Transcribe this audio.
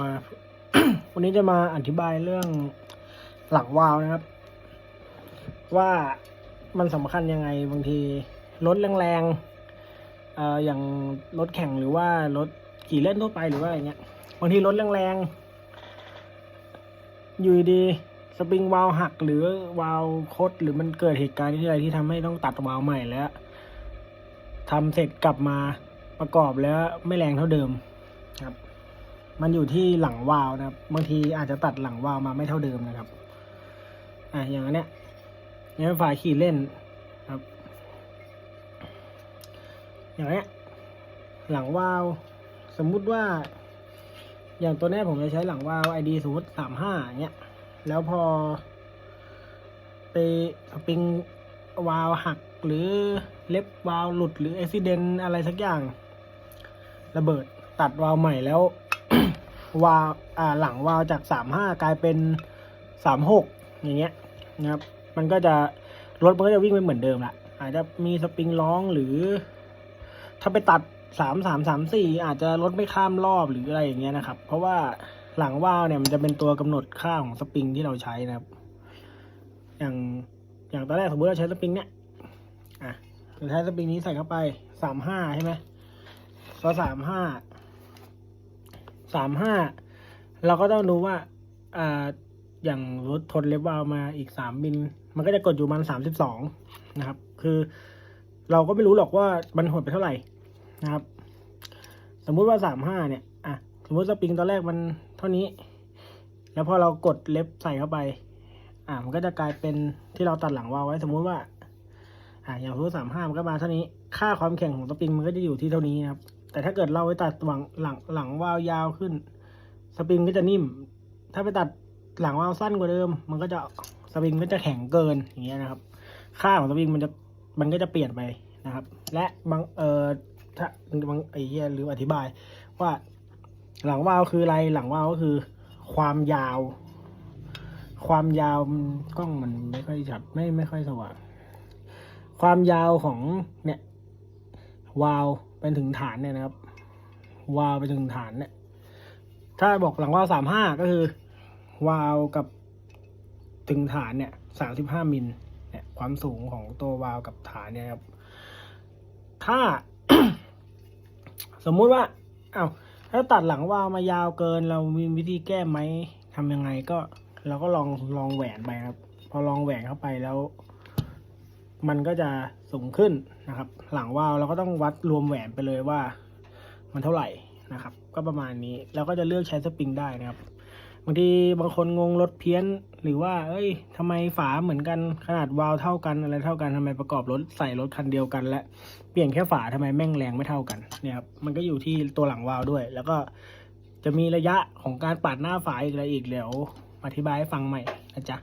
มา วันนี้จะมาอธิบายเรื่องหลังวาล์วนะครับ ว่ามันสำคัญยังไงบางทีรถแรงๆเอ่ออย่างรถแข่งหรือว่ารถขี่เล่นทั่วไปหรือว่าอะไรเงี้ยบางทีรถแรงๆอยู่ดีสปริงวาล์วหักหรือวาล์วคดหรือมันเกิดเหตุการณ์ที่อะไรที่ทำให้ต้องตัดวาล์วใหม่แล้วทำเสร็จกลับมาประกอบแล้วไม่แรงเท่าเดิมครับ มันอยู่ที่หลังวาล์วนะครับบางทีอาจจะตัดหลังวาล์วมาไม่เท่าเดิมนะครับ อะอย่างอันเนี้ยอย่างฝ่ายขี่เล่นครับ อย่างเนี้ยหลังวาล์วสมมุติว่า อย่างตัวเนี้ผมจะใช้หลังวาล์ว ID สมมติสามห้าอย่างเงี้ย แล้วพอ ไปสปริงวาล์วหักหรือเล็บวาล์วหลุดหรืออุบิเหตุอะไรสักอย่าง ระเบิดตัดวาล์วใหม่แล้ว วาอ่าหลังวาวจากสามห้ากลายเป็นสามหกอย่างเงี้ยนะครับ มันก็จะรถมันก็จะวิ่งไปเหมือนเดิมละอาจจะมีสปริงร้องหรือ ถ้าไปตัดสามสามสามสี่อาจจะรถไม่ข้ามรอบหรืออะไรอย่างเงี้ยนะครับ เพราะว่าหลังวาวเนี่ยมันจะเป็นตัวกำหนดค่าของสปริงที่เราใช้นะครับ อย่างอย่างตอนแรกสมมติเราใช้สปริงเนี่ยอะเราใช้สปริงนี้ใส่เข้าไปสามห้าใช่ไหมพอสามห้า สามห้าเราก็ต้องดูว่าอ่าอย่างรถทนเล็บวาล์วมาอีกสามมิลมันก็จะกดอยู่ประมันสามสิบสองนะครับ คือเราก็ไม่รู้หรอกว่ามันหดไปเท่าไหร่นะครับ สมมุติว่าสามห้าเนี่ยอะสมมุติสปริงตอนแรกมันเท่านี้ แล้วพอเรากดเล็บใส่เข้าไป อะมันก็จะกลายเป็นที่เราตัดหลังวาวไว้สมมุติว่าอะอย่างสมมติสามห้ามันก็มาเท่านี้ ค่าความแข็งของสปริงมันก็จะอยู่ที่เท่านี้นะครับ แต่ถ้าเกิดเราไปตัดหลังหลังหลังวาวยาวขึ้น สปริงก็จะนิ่ม ถ้าไปตัดหลังวาวสั้นกว่าเดิม มันก็จะสปริงก็จะแข็งเกินอย่างเงี้ยนะครับ ค่าของสปริงมันจะมันก็จะเปลี่ยนไปนะครับ และบางเอ่อถ้าบางไอ้เหี้ยหรืออธิบาย ว่าหลังวาวคืออะไรหลังวาวก็คือ ความยาว ความยาวกล้องมันไม่ค่อยชัดไม่ไม่ค่อยสว่างความยาวของเนี่ย วาล์วเป็นถึงฐานเนี่ยนะครับ วาล์วไปถึงฐานเนี่ย ถ้าบอกหลังวาล์วสามห้าก็คือ วาล์วกับถึงฐานเนี่ยสามสิบห้ามิลเนี่ยความสูงของตัววาล์วกับฐานเนี่ยครับ ถ้า สมมุติว่าเอา้าถ้าตัดหลังวาวมายาวเกิน เรามีวิธีแก้ไหมทำยังไงก็เราก็ลองลองแหวนไปครับ พอลองแหวนเข้าไปแล้ว มันก็จะสูงขึ้นนะครับ หลังวาล์วเราก็ต้องวัดรวมแหวนไปเลยว่า มันเท่าไหร่นะครับ ก็ประมาณนี้แล้วก็จะเลือกใช้สปริงได้นะครับบางทีบางคนงงรถเพี้ยน หรือว่า เอ้ยทำไมฝาเหมือนกันขนาดวาล์วเท่ากันอะไรเท่ากันทำไมประกอบรถใส่รถคันเดียวกัน และเปลี่ยนแค่ฝาทำไมแม่งแรงไม่เท่ากันเนี่ยครับมันก็อยู่ที่ตัวหลังวาล์วด้วย แล้วก็จะมีระยะของการปาดหน้าฝาอีกอะไรอีกเดี๋ยวอธิบายให้ฟังใหม่นะจ๊ะ